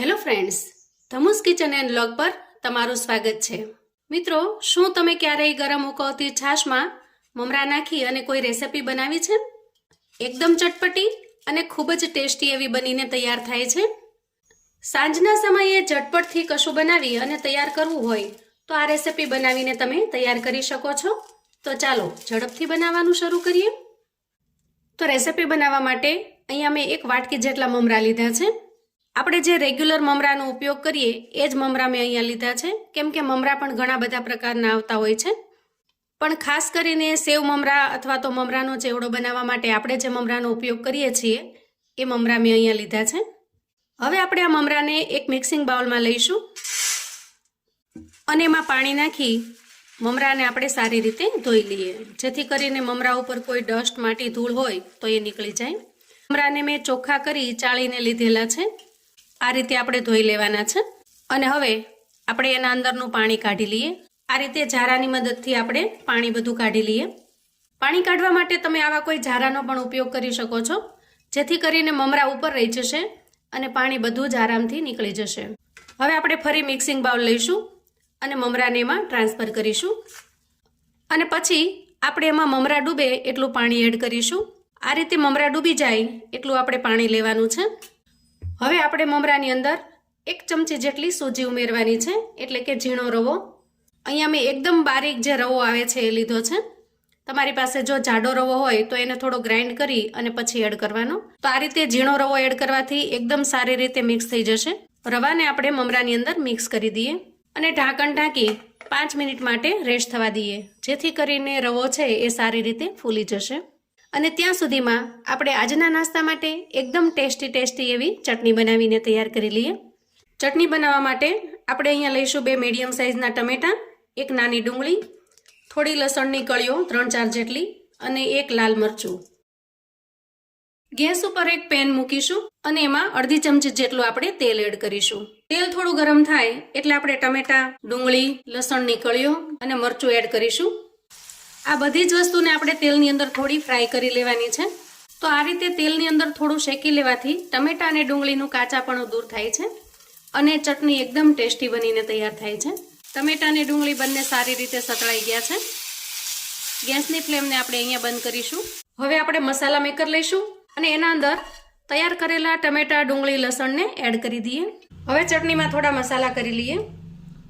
Hello friends Dhamus kitchen and blog પર તમારું સ્વાગત છે. મિત્રો, શું તમે ક્યારેય ગરમ ઉકળતી છાશમાં મમરા નાખી અને કોઈ રેસિપી બનાવી છે? એકદમ ચટપટી અને ખૂબ જ ટેસ્ટી એવી બનીને તૈયાર થાય છે. સાંજના સમયે ઝટપટથી કશું બનાવી અને તૈયાર કરવું હોય, તો આ રેસિપી બનાવીને તમે તૈયાર કરી શકો છો. તો ચાલો, ઝડપથી બનાવવાનું શરૂ કરીએ. તો રેસિપી બનાવવા માટે અહીંયા મેં એક વાટકી જેટલા મમરા લીધા છે. આપણે જે રેગ્યુલર મમરાનો ઉપયોગ કરીએ, એ જ મમરા મેં અહીંયા લીધા છે. કેમ કે મમરા પણ ઘણા બધા પ્રકારના આવતા હોય છે. પણ ખાસ કરીને સેવ મમરા અથવા તો મમરાનો ચેવડો બનાવવા માટે આપણે જે મમરાનો ઉપયોગ કરીએ છીએ, એ મમરા મેં અહીંયા લીધા છે. હવે આપણે આ મમરાને એક મિક્સિંગ બાઉલમાં લઈશું. અને એમાં પાણી નાખી મમરાને આપણે સારી રીતે ધોઈ લઈએ. જેથી કરીને મમરા ઉપર કોઈ ડસ્ટ, માટી, ધૂળ હોય તો એ નીકળી જાય. મમરાને મેં ચોખ્ખા કરી ચાળીને લીધેલા છે. આ રીતે આપણે ધોઈ લેવાના છે. અને હવે આપણે એના અંદરનું પાણી કાઢી લઈએ. આ રીતે ઝારાની મદદથી આપણે પાણી બધું કાઢી લઈએ. પાણી કાઢવા માટે તમે આવા કોઈ ઝારાનો પણ ઉપયોગ કરી શકો છો, જેથી કરીને મમરા ઉપર રહી જશે અને પાણી બધું જ આરામથી નીકળી જશે. હવે આપણે ફરી મિક્સિંગ બાઉલ લઈશું અને મમરાને એમાં ટ્રાન્સફર કરીશું. અને પછી આપણે એમાં મમરા ડૂબે એટલું પાણી એડ કરીશું. આ રીતે મમરા ડૂબી જાય એટલું આપણે પાણી લેવાનું છે. હવે આપણે મમરાની અંદર એક ચમચી જેટલી સૂજી ઉમેરવાની છે, એટલે કે ઝીણો રવો. અહીંયા મેં એકદમ બારીક જે રવો આવે છે એ લીધો છે. તમારી પાસે જો જાડો રવો હોય તો એને થોડો ગ્રાઇન્ડ કરી અને પછી એડ કરવાનો. તો આ રીતે ઝીણો રવો એડ કરવાથી એકદમ સારી રીતે મિક્સ થઈ જશે. રવાને આપણે મમરાની અંદર મિક્સ કરી દઈએ અને ઢાંકણ ઢાંકી પાંચ મિનિટ માટે રેસ્ટ થવા દઈએ. જેથી કરીને રવો છે એ સારી રીતે ફૂલી જશે. અને ત્યાં સુધીમાં આપણે આજના નાસ્તા માટે એકદમ ટેસ્ટી ટેસ્ટી એવી ચટણી બનાવીને તૈયાર કરી લઈએ. ચટણી બનાવવા માટે આપણે અહીંયા લઈશું બે મીડિયમ સાઇઝના ટમેટાં, એક નાની ડુંગળી, થોડી લસણની કળીઓ ત્રણ ચાર જેટલી અને એક લાલ મરચું. ગેસ ઉપર એક પેન મૂકીશું અને એમાં અડધી ચમચી જેટલું આપણે તેલ એડ કરીશું. તેલ થોડું ગરમ થાય એટલે આપણે ટમેટા, ડુંગળી, લસણની કળીઓ અને મરચું એડ કરીશું. આ બધી જ વસ્તુને આપણે તેલની અંદર થોડી ફ્રાય કરી લેવાની છે. તો આ રીતે તેલની અંદર થોડું શેકી લેવાથી ટમેટા અને ડુંગળીનું કાચાપણું દૂર થાય છે અને ચટણી એકદમ ટેસ્ટી બનીને તૈયાર થાય છે. ટમેટા અને ડુંગળી બંને સારી રીતે સતળાઈ ગયા છે. ગેસની ફ્લેમને આપણે અહીંયા બંધ કરીશું. હવે આપણે મસાલા મેકર લઈશું અને એના અંદર તૈયાર કરેલા ટમેટા, ડુંગળી, લસણને એડ કરી દઈએ. હવે ચટણીમાં થોડા મસાલા કરી લઈએ.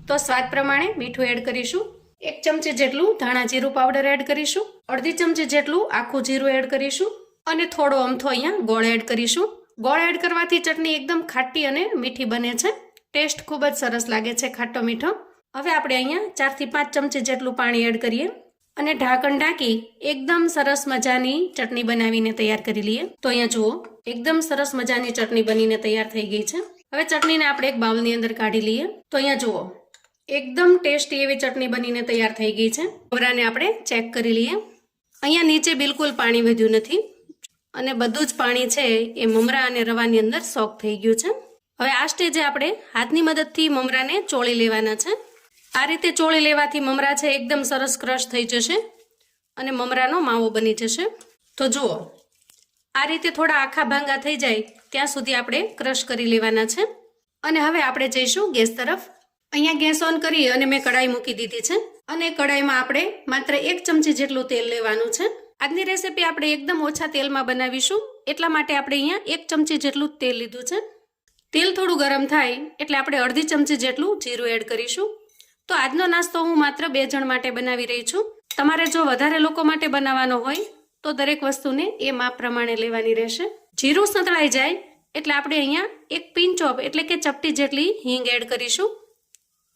તો સ્વાદ પ્રમાણે મીઠું એડ કરીશું. એક ચમચી જેટલું ધાણા જીરું પાવડર એડ કરીશું, અડધી ચમચી જેટલું આખું જીરું એડ કરીશું અને થોડો અમથો અહીંયા ગોળ એડ કરીશું. ગોળ એડ કરવાથી ચટણી એકદમ ખાટી અને મીઠી બને છે. ટેસ્ટ ખૂબ જ સરસ લાગે છે ખાટો મીઠો. હવે આપણે અહીંયા ચારથી પાંચ ચમચી જેટલું પાણી એડ કરીએ અને ઢાંકણ ઢાંકી એકદમ સરસ મજાની ચટણી બનાવીને તૈયાર કરી લઈએ. તો અહીંયા જુઓ, એકદમ સરસ મજાની ચટણી બનીને તૈયાર થઈ ગઈ છે. હવે ચટણીને આપણે એક બાઉલની અંદર કાઢી લઈએ. તો અહીંયા જુઓ એકદમ ટેસ્ટી એવી ચટણી બનીને તૈયાર થઈ ગઈ છે. મમરાને આપણે ચેક કરી લઈએ. અહીંયા નીચે બિલકુલ પાણી વધ્યું નથી અને બધું જ પાણી છે એ મમરા અને રવાની અંદર સોક થઈ ગયું છે. હવે આ સ્ટેજે આપણે હાથની મદદથી મમરાને ચોળી લેવાના છે. આ રીતે ચોળી લેવાથી મમરા છે એકદમ સરસ ક્રશ થઈ જશે અને મમરાનો માવો બની જશે. તો જુઓ, આ રીતે થોડા આખા ભાંગા થઈ જાય ત્યાં સુધી આપણે ક્રશ કરી લેવાના છે. અને હવે આપણે જઈશું ગેસ તરફ. અહીંયા ગેસ ઓન કરી અને મેં કડાઈ મૂકી દીધી છે. અને કડાઈમાં આપણે માત્ર એક ચમચી જેટલું તેલ લેવાનું છે. આજની રેસીપી આપણે એકદમ ઓછા તેલમાં બનાવીશું. એટલા માટે આપણે અહીંયા એક ચમચી જેટલું તેલ લીધું છે. તેલ થોડું ગરમ થાય એટલે આપણે અડધી ચમચી જેટલું જીરું એડ કરીશું. તો આજનો નાસ્તો હું માત્ર બે જણ માટે બનાવી રહી છું. તમારે જો વધારે લોકો માટે બનાવવાનો હોય, તો દરેક વસ્તુને એ માપ પ્રમાણે લેવાની રહેશે. જીરું સંતળાઈ જાય એટલે આપણે અહીંયા એક પિંચ ઓફ એટલે કે ચપટી જેટલી હિંગ એડ કરીશું.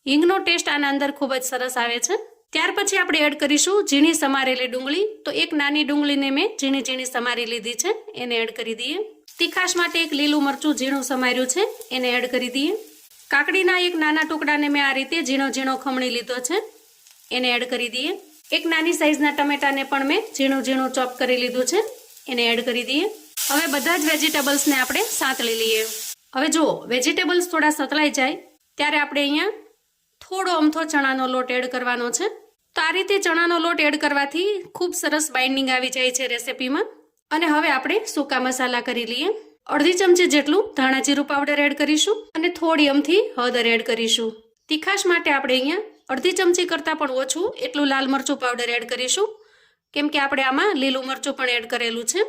હિંગનો ટેસ્ટ આના અંદર ખૂબ જ સરસ આવે છે. ત્યાર પછી આપણે એડ કરીશું ઝીણી સમારેલી ડુંગળી. તો એક નાની ડુંગળીને મેં ઝીણી ઝીણી સમારી લીધી છે. એને એડ કરી દઈએ. તીખાશ માટે એક લીલું મરચું ઝીણું સમાર્યું છે. એને એડ કરી દઈએ. કાકડીના એક નાના ટુકડાને મેં આ રીતે ઝીણો ઝીણો ખમણી લીધો છે. એને એડ કરી દઈએ. એક નાની સાઇઝના ટમેટાને પણ મેં ઝીણું ઝીણું ચોપ કરી લીધું છે. એને એડ કરી દઈએ. હવે બધા જ વેજીટેબલ્સને આપણે સાંતળી લઈએ. હવે જુઓ, વેજીટેબલ્સ થોડા સતળાઈ જાય. ત્યારે આપણે અહીંયા થોડો અમથો ચણાનો લોટ એડ કરવાનો છે. તો આ રીતે ચણાનો લોટ એડ કરવાથી ખૂબ સરસ બાઇન્ડિંગ આવી જાય છે રેસીપીમાં. અને હવે આપણે સૂકા મસાલા કરી લઈએ. અડધી ચમચી જેટલું ધાણા જીરું પાવડર એડ કરીશું અને થોડી અમથી હળદર એડ કરીશું. તીખાશ માટે આપણે અહીંયા અડધી ચમચી કરતાં પણ ઓછું એટલું લાલ મરચું પાવડર એડ કરીશું. કેમ કે આપણે આમાં લીલું મરચું પણ એડ કરેલું છે.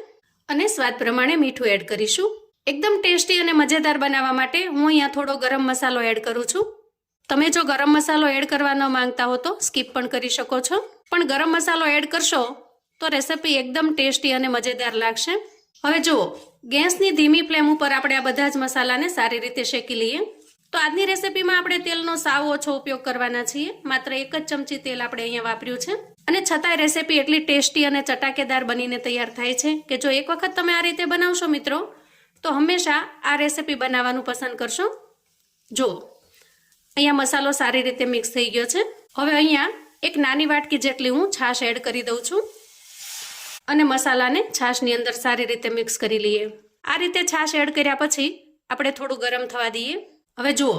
અને સ્વાદ પ્રમાણે મીઠું એડ કરીશું. એકદમ ટેસ્ટી અને મજેદાર બનાવવા માટે હું અહીંયા થોડો ગરમ મસાલો એડ કરું છું. તમે જો ગરમ મસાલો એડ કરવા ન માંગતા હો તો સ્કીપ પણ કરી શકો છો. પણ ગરમ મસાલો એડ કરશો તો રેસીપી એકદમ ટેસ્ટી અને મજેદાર લાગશે. હવે જુઓ, ગેસની ધીમી ફ્લેમ ઉપર આપણે આ બધા જ મસાલાને સારી રીતે શેકી લઈએ. તો આજની રેસિપીમાં આપણે તેલનો સાવ ઓછો ઉપયોગ કરવાના છીએ. માત્ર એક જ ચમચી તેલ આપણે અહીંયા વાપર્યું છે. અને છતાંય રેસીપી એટલી ટેસ્ટી અને ચટાકેદાર બનીને તૈયાર થાય છે કે જો એક વખત તમે આ રીતે બનાવશો મિત્રો, તો હંમેશા આ રેસીપી બનાવવાનું પસંદ કરશો. જો અહીંયા મસાલો સારી રીતે મિક્સ થઈ ગયો છે. હવે અહીંયા એક નાની વાટકી જેટલી હું છાશ એડ કરી દઉં છું. અને મસાલાને છાશની અંદર સારી રીતે મિક્સ કરી લઈએ. આ રીતે છાશ એડ કર્યા પછી આપણે થોડું ગરમ થવા દઈએ. હવે જુઓ,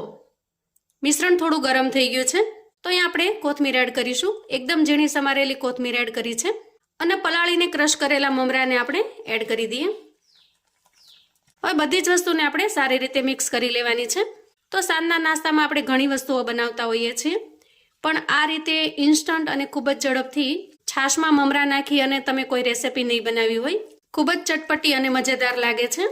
મિશ્રણ થોડું ગરમ થઈ ગયું છે. તો અહીંયા આપણે કોથમીર એડ કરીશું. એકદમ ઝીણી સમારેલી કોથમીર એડ કરી છે. અને પલાળીને ક્રશ કરેલા મમરાને આપણે એડ કરી દઈએ. હવે બધી જ વસ્તુને આપણે સારી રીતે મિક્સ કરી લેવાની છે. તો સાંજના નાસ્તામાં આપણે ઘણી વસ્તુઓ બનાવતા હોઈએ છીએ. પણ આ રીતે ઇન્સ્ટન્ટ અને ખૂબ જ ઝડપથી છાશમાં મમરા નાખી અને તમે કોઈ રેસિપી નહીં બનાવી હોય, ખૂબ જ ચટપટી અને મજેદાર લાગે છે.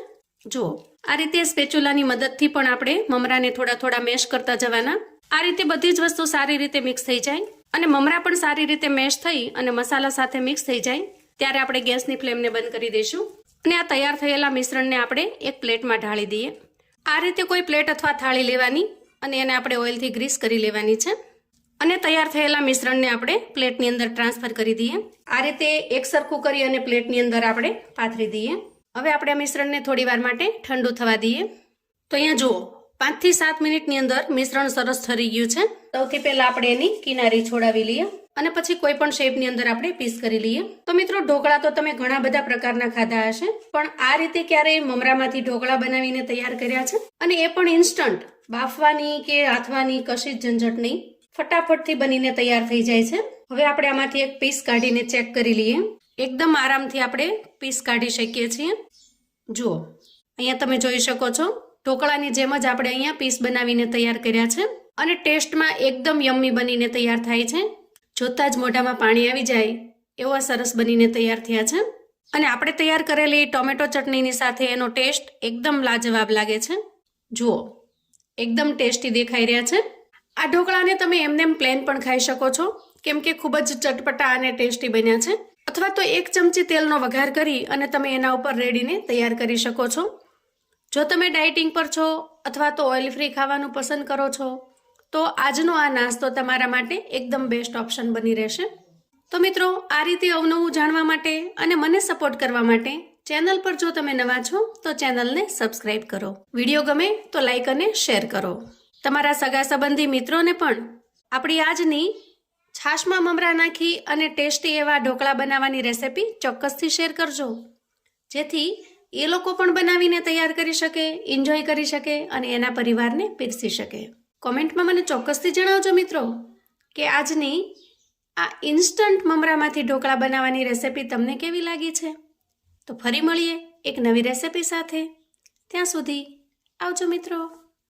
જુઓ આ રીતે સ્પેચ્યુલાની મદદથી પણ આપણે મમરાને થોડા થોડા મેશ કરતા જવાના. આ રીતે બધી જ વસ્તુ સારી રીતે મિક્સ થઈ જાય અને મમરા પણ સારી રીતે મેશ થઈ અને મસાલા સાથે મિક્સ થઈ જાય, ત્યારે આપણે ગેસની ફ્લેમને બંધ કરી દઈશું. અને આ તૈયાર થયેલા મિશ્રણને આપણે એક પ્લેટમાં ઢાળી દઈએ. આ રીતે કોઈ પ્લેટ અથવા થાળી લેવાની અને એને આપણે ઓઇલથી ગ્રીસ કરી લેવાની છે. અને તૈયાર થયેલા મિશ્રણને આપણે પ્લેટની અંદર ટ્રાન્સફર કરી દઈએ. આ રીતે એક સરખું કરી અને પ્લેટની અંદર આપણે પાથરી દઈએ. હવે આપણે આ મિશ્રણને થોડી વાર માટે ઠંડુ થવા દઈએ. તો અહીંયા જુઓ, પાંચથી સાત મિનિટની અંદર મિશ્રણ સરસ ઠરી ગયું છે. સૌથી પહેલાં આપણે એની કિનારી છોડાવી લઈએ. અને પછી કોઈ પણ શેપની અંદર આપણે પીસ કરી લઈએ. તો મિત્રો, ઢોકળા તો તમે ઘણા બધા પ્રકારના ખાધા હશે, પણ આ રીતે ક્યારેય મમરામાંથી ઢોકળા બનાવીને તૈયાર કર્યા છે. અને એ પણ ઇન્સ્ટન્ટ બાફવાની કે હાથવાની કશી જ ઝંઝટ નહીં. ફટાફટથી બનીને તૈયાર થઈ જાય છે. હવે આપણે આમાંથી એક પીસ કાઢીને ચેક કરી લઈએ. એકદમ આરામથી આપણે પીસ કાઢી શકીએ છીએ. જુઓ, અહીંયા તમે જોઈ શકો છો, ઢોકળાની જેમ જ આપણે અહીંયા પીસ બનાવીને તૈયાર કર્યા છે. અને ટેસ્ટમાં એકદમ યમ્મી બનીને તૈયાર થાય છે. જોતાં જ મોઢામાં પાણી આવી જાય, એવા સરસ બનીને તૈયાર થયા છે. અને આપણે તૈયાર કરેલી ટોમેટો ચટણીની સાથે એનો ટેસ્ટ એકદમ લાજવાબ લાગે છે. જુઓ, એકદમ ટેસ્ટી દેખાઈ રહ્યા છે. આ ઢોકળાને તમે એમનેમ પ્લેન પણ ખાઈ શકો છો, કેમ કે ખૂબ જ ચટપટા અને ટેસ્ટી બન્યા છે. અથવા તો એક ચમચી તેલનો વઘાર કરી અને તમે એના ઉપર રેડીને તૈયાર કરી શકો છો. જો તમે ડાયટિંગ પર છો અથવા તો ઓઇલ ફ્રી ખાવાનું પસંદ કરો છો તો આજનો આ નાસ્તો તમારા માટે એકદમ બેસ્ટ ઓપ્શન બની રહેશે. તો મિત્રો, આ રીતે અવનવું જાણવા માટે અને મને સપોર્ટ કરવા માટે ચેનલ પર જો તમે નવા છો, તો ચેનલને સબસ્ક્રાઇબ કરો. વીડિયો ગમે તો લાઈક અને શેર કરો. તમારા સગા સંબંધી મિત્રોને પણ આપણી આજની છાશમાં મમરા નાખી અને ટેસ્ટી એવા ઢોકળા બનાવવાની રેસિપી ચોક્કસથી શેર કરજો. જેથી એ લોકો પણ બનાવીને તૈયાર કરી શકે એન્જોય કરી શકે અને એના પરિવારને પીરસી શકે. કોમેન્ટમાં મને ચોક્કસથી જણાવજો મિત્રો કે આજની આ ઇન્સ્ટન્ટ મમરામાંથી ઢોકળા બનાવવાની રેસિપી તમને કેવી લાગી છે? તો ફરી મળીએ એક નવી રેસિપી સાથે. ત્યાં સુધી આવજો મિત્રો.